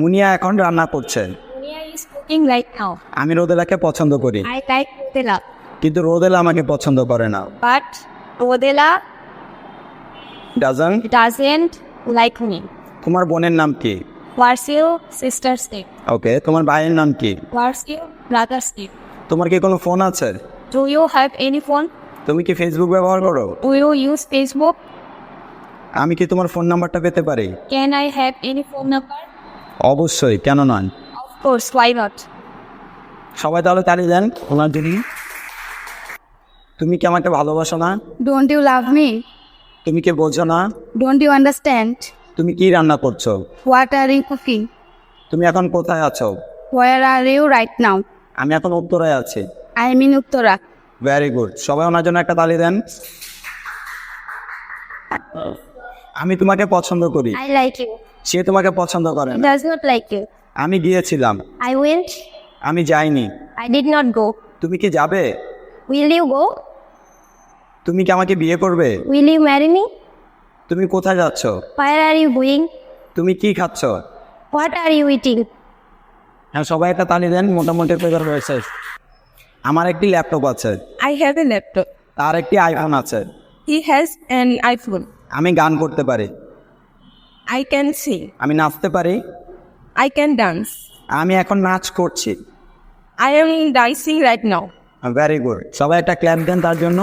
মুনিয়া এখন রান্না করছে। আমি রোদেলাকে পছন্দ করি। কিন্তু রোদেলা আমাকে পছন্দ করে না। But Rodela doesn't doesn't like me তোমার বোনের নাম কি? ওয়ার্সিল সিস্টার স্টিক ওকে তোমার ভাইয়ের নাম কি? ওয়ার্সিল ব্রাদার তোমার কি কোনো ফোন আছে? Do you have any phone তুমি কি ফেসবুক ব্যবহার করো? ডু ইউ ইউজ ফেসবুক আমি কি তোমার ফোন নাম্বারটা পেতে পারি? Can I have any phone number অবশ্যই কেন নয়? Course, why not? সবাই তাহলে তালি দেন ওনার জন্য তুমি কি আমাকে ভালোবাসো না? ডোন্ট ইউ লাভ মি তুমি কি বোঝো না? ডোন্ট ইউ আন্ডারস্ট্যান্ড তুমি কি রান্না করছ? What are you cooking? তুমি এখন কোথায় আছো? Where are you right now আমি এখন উত্তরায় আছি। I in Uttara. Very good সবাই ওনার জন্য একটা তালি দেন। আমি তোমাকে পছন্দ করি। I like you. সে তোমাকে পছন্দ করে না Does not like you. আমি গিয়েছিলাম I went. আমি যাইনি I did not go. তুমি কি যাবে Will you go? তুমি কি আমাকে বিয়ে করবে Will you marry me? তুমি কোথায় যাচ্ছ Where are you going? তুমি কি খাচ্ছ What are you eating? হ্যাঁ সবাই একটা তালি দেন মোটামুটি পেপার রয়েছে আমার একটি ল্যাপটপ আছে I have a laptop. তার একটি আইফোন আছে He has an iPhone. আমি গান করতে পারি I ক্যান sing. আমি নাচতে পারি? আই ক্যান ডান্স আমি এখন নাচ করছি। I am dancing right now very good সবাই একটা ক্ল্যাপ দেন তার জন্য।